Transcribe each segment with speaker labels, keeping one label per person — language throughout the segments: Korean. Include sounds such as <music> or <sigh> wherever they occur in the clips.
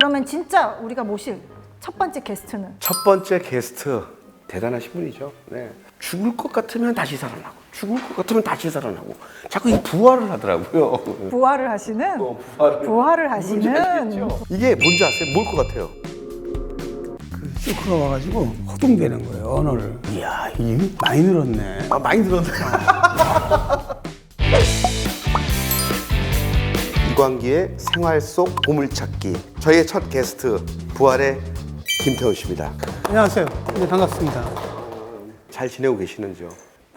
Speaker 1: 그러면 진짜 우리가 모실 첫 번째 게스트는
Speaker 2: 첫 번째 게스트 대단하신 분이죠. 네. 죽을 것 같으면 다시 살아나고 죽을 것 같으면 다시 살아나고 자꾸 이 부활을 하더라고요.
Speaker 1: 부활을 하시는
Speaker 2: 어, 부활을.
Speaker 1: 부활을 하시는
Speaker 2: 아시겠죠? 이게 뭔지 아세요? 뭘 것 같아요?
Speaker 3: 그 쇼크가 와가지고 호동되는 거예요 언어를. 이야 이게 많이 늘었네.
Speaker 2: 아 많이 들었네. 이광기의 생활 속 보물찾기. 저희의 첫 게스트 부활의 김태훈 씨입니다.
Speaker 3: 안녕하세요. 네 반갑습니다.
Speaker 2: 잘 지내고 계시는지요?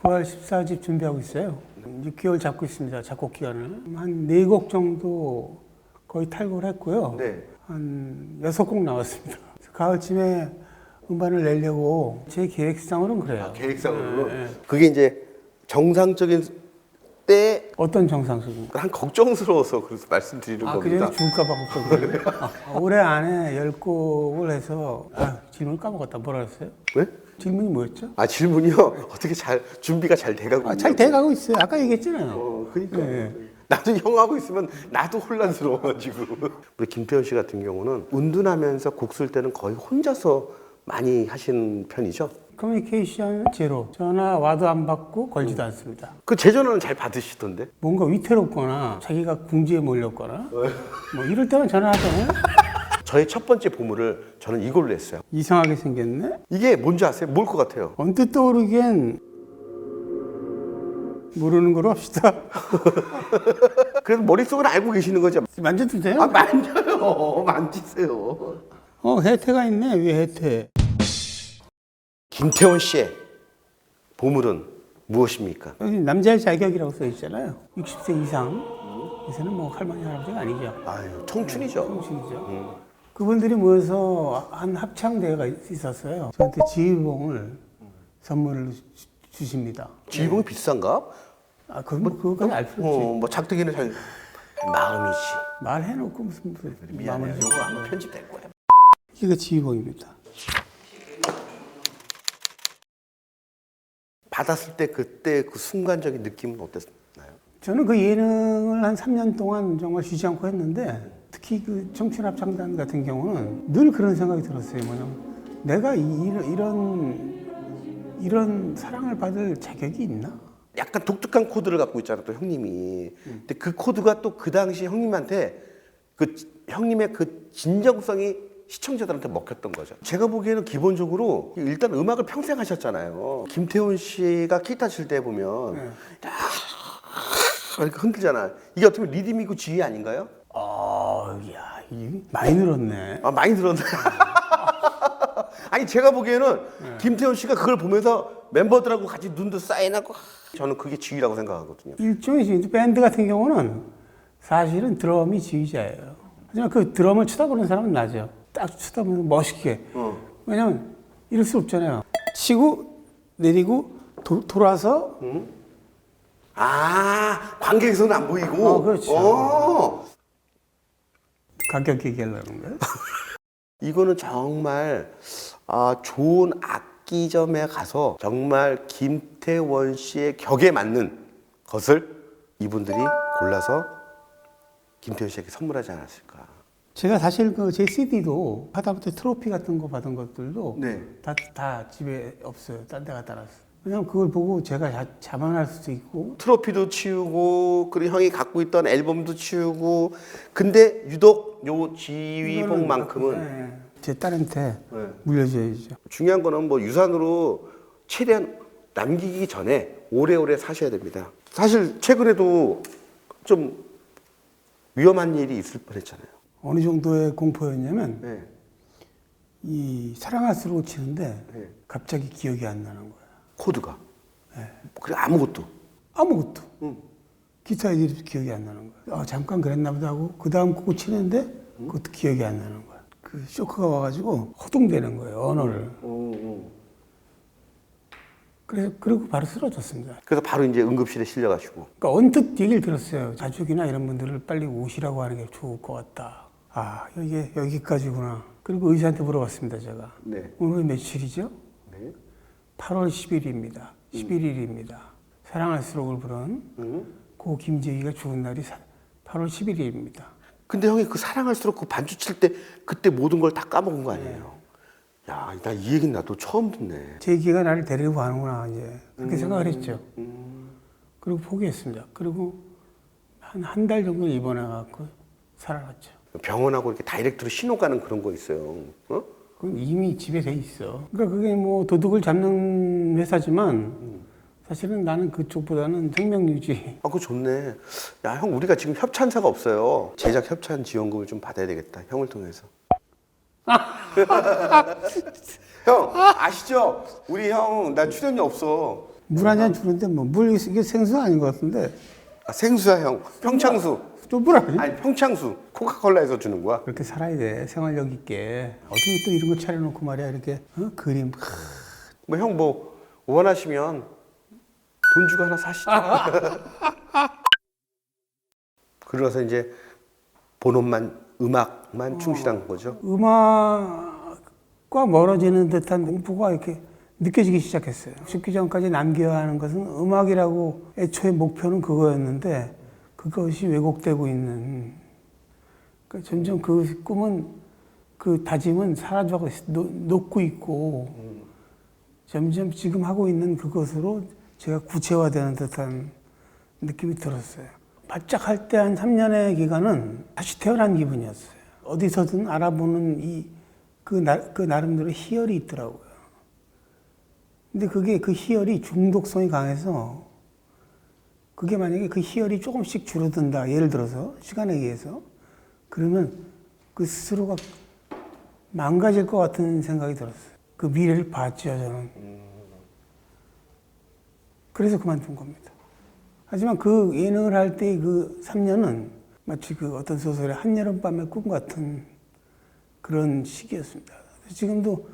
Speaker 3: 부활 14집 준비하고 있어요. 6개월 잡고 있습니다. 작곡 기간을 한 4곡 정도 거의 탈곡을 했고요.
Speaker 2: 네.
Speaker 3: 한 6곡 나왔습니다. 가을쯤에 음반을 내려고 제 계획상으로는 그래요.
Speaker 2: 계획상으로
Speaker 3: 네, 네.
Speaker 2: 그게 이제 정상적인 때.
Speaker 3: 어떤 정상적인
Speaker 2: 한 걱정스러워서 그래서 말씀드리는
Speaker 3: 아,
Speaker 2: 겁니다.
Speaker 3: 그전에 죽을까 봐 걱정이에요. 아, 올해 안에 10곡을 해서 아, 질문 까먹었다. 뭐라 그랬어요?
Speaker 2: 왜?
Speaker 3: 질문이 뭐였죠?
Speaker 2: 아 질문이요? 어떻게 잘 준비가 잘 돼가고
Speaker 3: 아, 잘
Speaker 2: 있냐고.
Speaker 3: 돼가고 있어요. 아까 얘기했잖아요.
Speaker 2: 어, 그러니까
Speaker 3: 네.
Speaker 2: 나도 형하고 있으면 나도 혼란스러워가지고 <laughs> 우리 김태현 씨 같은 경우는 운둔하면서 곡 쓸 때는 거의 혼자서 많이 하신 편이죠.
Speaker 3: 커뮤니케이션 제로. 전화 와도 안 받고 걸지도 않습니다.
Speaker 2: 그 제 전화는 잘 받으시던데.
Speaker 3: 뭔가 위태롭거나 자기가 궁지에 몰렸거나 <laughs> 뭐 이럴 때만 전화하잖아요.
Speaker 2: 저의 첫 번째 보물을 저는 이걸로 했어요.
Speaker 3: 이상하게 생겼네.
Speaker 2: 이게 뭔지 아세요? 뭘 것 같아요?
Speaker 3: 언뜻 떠오르기엔 모르는 걸로 합시다. <laughs>
Speaker 2: 그래서 머릿속은 알고 계시는 거죠.
Speaker 3: 만져도 돼요?
Speaker 2: 아 만져요. <laughs> 만지세요.
Speaker 3: 어 혜태가 있네. 왜 혜태?
Speaker 2: 김태원 씨의 보물은 무엇입니까?
Speaker 3: 여기 남자의 자격이라고 써 있잖아요. 60세 이상. 에서는 뭐 할머니 할아버지가 아니죠.
Speaker 2: 아유 청춘이죠.
Speaker 3: 정신이죠. 그분들이 모여서 한 합창 대회가 있었어요. 저한테 지휘봉을 선물을 주- 주십니다.
Speaker 2: 지휘봉이 비싼가?
Speaker 3: 아, 그건 뭐 그거까지 알 필요 없지.
Speaker 2: 어, 뭐 작두기는 잘 마음이지.
Speaker 3: 말해놓고 무슨 무슨. 마음을
Speaker 2: 이거 아마 편집될 거야.
Speaker 3: 이게 지휘봉입니다.
Speaker 2: 받았을 때 그때 그 순간적인 느낌은 어땠나요?
Speaker 3: 저는 그 예능을 한 3년 동안 정말 쉬지 않고 했는데 특히 그 청춘 합창단 같은 경우는 늘 그런 생각이 들었어요. 뭐냐면 내가 이- 이런 이런 이런 사랑을 받을 자격이 있나?
Speaker 2: 약간 독특한 코드를 갖고 있잖아 또 형님이. 근데 그 코드가 또 그 당시 형님한테 그 지- 형님의 그 진정성이 시청자들한테 먹혔던 거죠. 제가 보기에는 기본적으로 일단 음악을 평생 하셨잖아요. 김태훈 씨가 기타 칠 때 보면
Speaker 3: 네.
Speaker 2: 이렇게 흔들잖아. 이게 어떻게 보면 리듬이고 지휘 아닌가요?
Speaker 3: 아, 야, 이 많이 늘었네.
Speaker 2: 아 많이 들었네. <laughs> 아니 제가 보기에는 김태훈 씨가 그걸 보면서 멤버들하고 같이 눈도 사인하고 저는 그게 지휘라고 생각하거든요.
Speaker 3: 일종의 지휘. 밴드 같은 경우는 사실은 드럼이 지휘자예요. 하지만 그 드럼을 쳐다보는 사람은 나죠. 딱 쳐다보면 멋있게. 왜냐면 이럴 수 없잖아요. 치고 내리고 도- 돌아서
Speaker 2: 아 관객에서는 안 보이고.
Speaker 3: 어, 그렇죠.
Speaker 2: 어.
Speaker 3: 가격 얘기하려는 거예요. <laughs>
Speaker 2: 이거는 정말 아, 좋은 악기점에 가서 정말 김태원 씨의 격에 맞는 것을 이분들이 골라서 김태원 씨에게 선물하지 않았을까.
Speaker 3: 제가 사실 그 제 CD도 하다못해 트로피 같은 거 받은 것들도
Speaker 2: 네.
Speaker 3: 다, 다 집에 없어요. 딴 데 갖다 놨어요. 왜냐면 그걸 보고 제가 자, 자만할 수도 있고
Speaker 2: 트로피도 치우고 그리고 형이 갖고 있던 앨범도 치우고 근데 유독 요 지휘봉만큼은
Speaker 3: 네, 제 딸한테
Speaker 2: 네.
Speaker 3: 물려줘야죠.
Speaker 2: 중요한 거는 뭐 유산으로 최대한 남기기 전에 오래오래 사셔야 됩니다. 사실 최근에도 좀 위험한 일이 있을 뻔했잖아요.
Speaker 3: 어느 정도의 공포였냐면
Speaker 2: 네.
Speaker 3: 이 사랑할수록 치는데
Speaker 2: 네.
Speaker 3: 갑자기 기억이 안 나는 거야.
Speaker 2: 코드가. 그래 아무것도.
Speaker 3: 아무것도.
Speaker 2: 응.
Speaker 3: 기타 애들이 기억이 안 나는 거야. 아, 잠깐 그랬나 보다 하고 그 다음 곡 치는데 그것도 기억이 안 나는 거야. 그 쇼크가 와가지고 허둥대는 거예요 언어를. 그래서 그리고 바로 쓰러졌습니다.
Speaker 2: 그래서 바로 이제 응급실에 실려가시고.
Speaker 3: 그러니까 언뜻 얘기를 들었어요. 가족이나 이런 분들을 빨리 오시라고 하는 게 좋을 것 같다. 아 여기 여기까지구나. 그리고 의사한테 물어봤습니다 제가.
Speaker 2: 네.
Speaker 3: 오늘 며칠이죠?
Speaker 2: 네.
Speaker 3: 8월 10일입니다. 11일입니다. 사랑할수록을 부른
Speaker 2: 음.
Speaker 3: 고 김재기가 죽은 날이 사- 8월 11일입니다.
Speaker 2: 근데 형이 그 사랑할수록 그 반주 칠 때 그때 모든 걸 다 까먹은 거 아니에요. 야, 나 이 얘기는 나도 처음 듣네.
Speaker 3: 제 기가 나를 데리고 가는구나 이제
Speaker 2: 음.
Speaker 3: 그렇게 생각을 했죠. 그리고 포기했습니다. 그리고 한 한 달 정도 입원해 갖고 살아났죠.
Speaker 2: 병원하고 이렇게 다이렉트로 신호 가는 그런 거 있어요. 어?
Speaker 3: 그건 이미 집에 돼 있어. 그러니까 그게 뭐 도둑을 잡는 회사지만 사실은 나는 그쪽보다는 생명 유지.
Speaker 2: 아, 그거 좋네. 야, 형, 우리가 지금 협찬사가 없어요. 제작 협찬 지원금을 좀 받아야 되겠다. 형을 통해서. <laughs> 형, 아시죠? 우리 형, 나 출연료 없어.
Speaker 3: 물 한 잔 주는데 뭐 물 이게 생수 아닌 것 같은데
Speaker 2: 아, 생수야, 형. 평창수.
Speaker 3: 또물 아니?
Speaker 2: 아니, 평창수. 코카콜라에서 주는 거야.
Speaker 3: 그렇게 살아야 돼 생활력 있게 어떻게 또 이런 거 차려놓고 말이야 이렇게 어? 그림 크.
Speaker 2: 뭐, 형, 뭐, 원하시면 돈 주고 하나 사시죠. <laughs> 그러서 이제 본업만, 음악만 충실한 거죠.
Speaker 3: 음악과 멀어지는 듯한 공포가 이렇게 느껴지기 시작했어요. 죽기 전까지 남겨야 하는 것은 음악이라고 애초에 목표는 그거였는데 그것이 왜곡되고 있는 그러니까 점점 그 꿈은 그 다짐은 사라져가고 녹고 있고 점점 지금 하고 있는 그것으로 제가 구체화되는 듯한 느낌이 들었어요. 바짝 할 때 한 3년의 기간은 다시 태어난 기분이었어요. 어디서든 알아보는 이, 그, 나, 그 나름대로 희열이 있더라고요. 근데 그게 그 희열이 중독성이 강해서 그게 만약에 그 희열이 조금씩 줄어든다. 예를 들어서 시간에 의해서 그러면 그 스스로가 망가질 것 같은 생각이 들었어요. 그 미래를 봤죠, 저는. 그래서 그만둔 겁니다. 하지만 그 예능을 할 때 그 3년은 마치 그 어떤 소설의 한여름밤의 꿈 같은 그런 시기였습니다. 지금도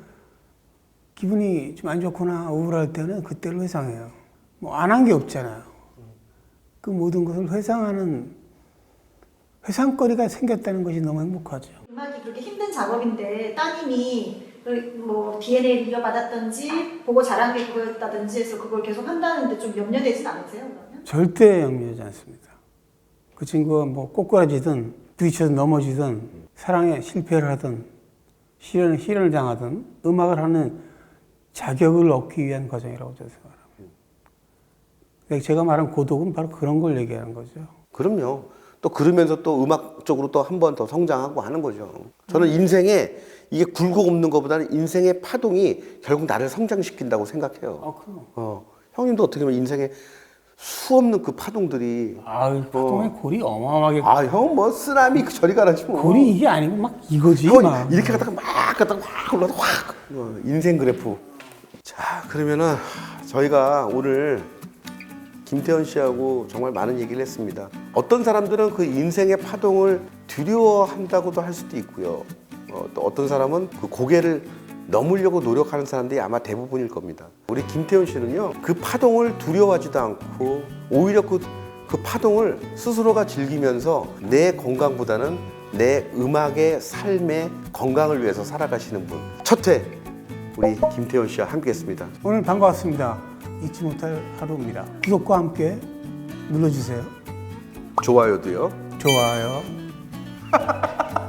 Speaker 3: 기분이 좀 안 좋거나 우울할 때는 그때를 회상해요. 뭐 안 한 게 없잖아요. 그 모든 것을 회상하는 회상거리가 생겼다는 것이 너무 행복하죠.
Speaker 1: 음악이 그렇게 힘든 작업인데 따님이 그뭐 DNA를 이어받았던지 보고 자란 게 그거였다든지 해서 그걸 계속 한다는데 좀 염려되진 않으세요 그러면?
Speaker 3: 절대 염려하지 않습니다. 그 친구가 뭐 꼬꾸라지든 부딪혀서 넘어지든 사랑에 실패를 하든 실현, 실현을 당하든 음악을 하는 자격을 얻기 위한 과정이라고 저는 생각합니다. 그러니까 제가 말한 고독은 바로 그런 걸 얘기하는 거죠.
Speaker 2: 그럼요. 또 그러면서 또 음악적으로 또 한 번 더 성장하고 하는 거죠. 저는 인생에 이게 굴곡 없는 것보다는 인생의 파동이 결국 나를 성장시킨다고 생각해요.
Speaker 3: 아, 그럼.
Speaker 2: 어, 형님도 어떻게 보면 인생에 수 없는 그 파동들이
Speaker 3: 아유, 파동의 골이 어마어마하게.
Speaker 2: 아, 형 뭐 쓰나미 그 저리 가라지 뭐.
Speaker 3: 골이 이게 아니고 막 이거지. 막.
Speaker 2: 이렇게 가다가 막 가다가 확 올라서 확 어, 인생 그래프. 자, 그러면은 저희가 오늘 김태현 씨하고 정말 많은 얘기를 했습니다. 어떤 사람들은 그 인생의 파동을 두려워한다고도 할 수도 있고요. 어, 또 어떤 사람은 그 고개를 넘으려고 노력하는 사람들이 아마 대부분일 겁니다. 우리 김태현 씨는요, 그 파동을 두려워하지도 않고 오히려 그, 그 파동을 스스로가 즐기면서 내 건강보다는 내 음악의 삶의 건강을 위해서 살아가시는 분. 첫 회 우리 김태현 씨와 함께 했습니다.
Speaker 3: 오늘 반가웠습니다. 잊지 못할 하루입니다. 구독과 함께 눌러주세요.
Speaker 2: 좋아요도요.
Speaker 3: 좋아요. <laughs>